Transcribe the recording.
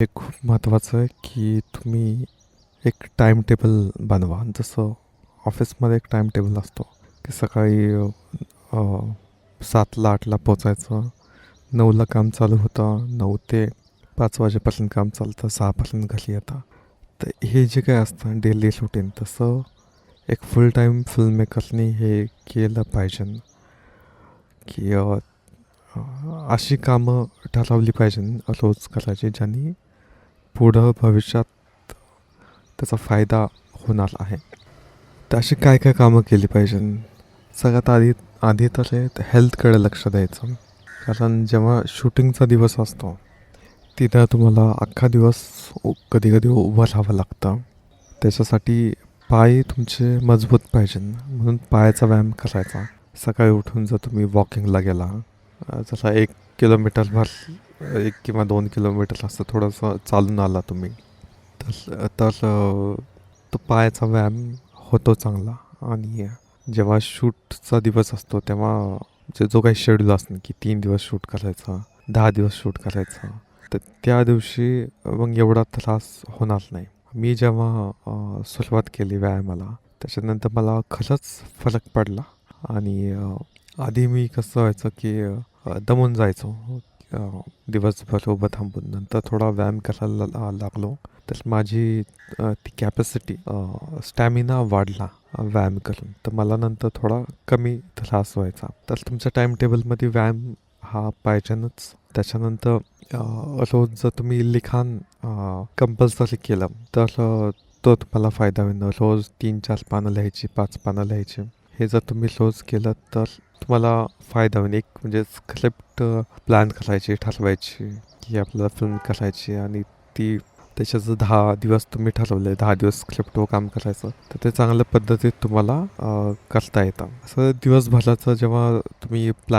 हे खूप महत्त्वाचं आहे की तुम्ही एक टाईम टेबल बनवा. जसं ऑफिसमध्ये एक टाईम टेबल असतो की सकाळी सातला आठला पोचायचं नऊला काम चालू होतं नऊ ते पाच वाजेपासून काम चालतं सहापासून घरी येतं. तर हे जे काय असतं डेली रुटीन तसं एक फुल टाईम फिल्ममेकरनी हे केलं पाहिजे. की अशी कामं ठरवली पाहिजे रोज करायची ज्यांनी पुढं भविष्यात त्याचा फायदा होणार आहे. तर अशी काय काय कामं केली पाहिजे? सगळ्यात आधी आधी तर हेल्थकडे लक्ष द्यायचं. कारण जेव्हा शूटिंगचा दिवस असतो तिथं तुम्हाला अख्खा दिवस कधी कधी उभं राहावं लागतं. त्याच्यासाठी पाय तुमचे मजबूत पाहिजे. म्हणून पायाचा व्यायाम करायचा. सकाळी उठून जर तुम्ही वॉकिंगला गेला जसा एक किलोमीटरभर एक किंवा दोन किलोमीटर असं थोडंसं चालून आला तुम्ही. तर तर तो पायाचा व्यायाम होतो चांगला. आणि जेव्हा शूटचा दिवस असतो तेव्हा जे जो काही शेड्यूल असतो की तीन दिवस शूट करायचा दहा दिवस शूट करायचा तर त्या दिवशी मग एवढा त्रास होणार नाही. मी जेव्हा सुरुवात केली व्यायामाला त्याच्यानंतर मला खरंच फरक पडला. आणि आधी मी कसं व्हायचं की दमून जायचो. दिवसभर उभं थांबून नंतर थोडा व्यायाम करायला लागलो. तर माझी ती कॅपॅसिटी स्टॅमिना वाढला व्यायाम करून. तर मला नंतर थोडा कमी त्रास व्हायचा. तर तुमच्या टाईम टेबलमध्ये व्यायाम हा पाहिजेनच. त्याच्यानंतर रोज जर तुम्ही लिखाण कंपल्सरी केलं तर तो तुम्हाला फायदा होईल. रोज तीन चार पानं लिहायची पाच पानं लिहायची. हे जर तुम्ही रोज केलं तर तुम्हाला फायदा होईल. एक म्हणजे स्क्रिप्ट प्लॅन करायची ठरवायची की आपल्याला फिल्म करायची आणि ती त्याच्याचं दहा दिवस तुम्ही ठरवले दहा दिवस स्क्रिप्टवर काम करायचं तर ते चांगल्या पद्धतीत तुम्हाला करता येतं. असं दिवसभराचं जेव्हा तुम्ही प्लॅन